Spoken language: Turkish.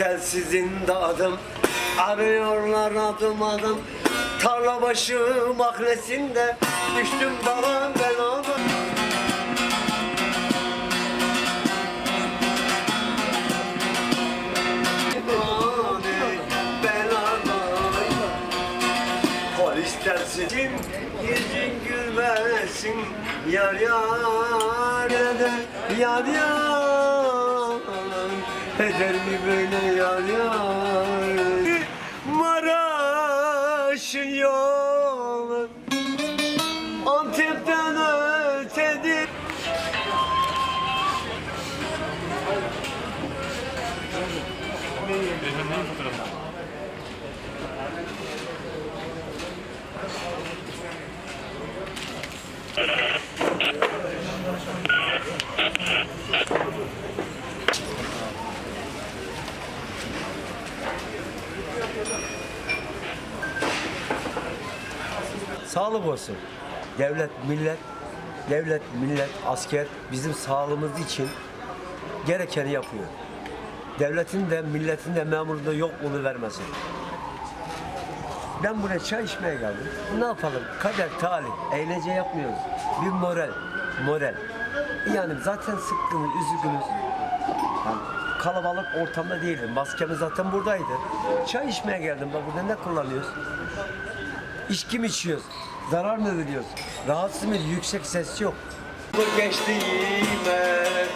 telsizin de adım Arıyorlar adım adım. Tarla başı mahnesinde Düştüm dala belada Polis telsizin yüzün gülmesin Yar yar eder yar yar Eder mi böyle yar yar? Maraş'ın yolu Antep'ten ötedir Sağlık olsun. Devlet, millet, devlet, millet, asker bizim sağlığımız için gerekeni yapıyor. Devletin de milletin de memurun da yok bunu vermesin. Ben buraya çay içmeye geldim. Ne yapalım? Kader, talih. Eğlence yapmıyoruz. Bir moral. Moral. Yani zaten sıkkınız, üzgünüz. Yani kalabalık ortamda değilim. Maskemiz zaten buradaydı. Çay içmeye geldim. Bak burada ne kullanıyoruz? İçki mi içiyoruz? Zarar mı veriyoruz? Rahatsız mıyız? Yüksek ses yok. Bu ziyan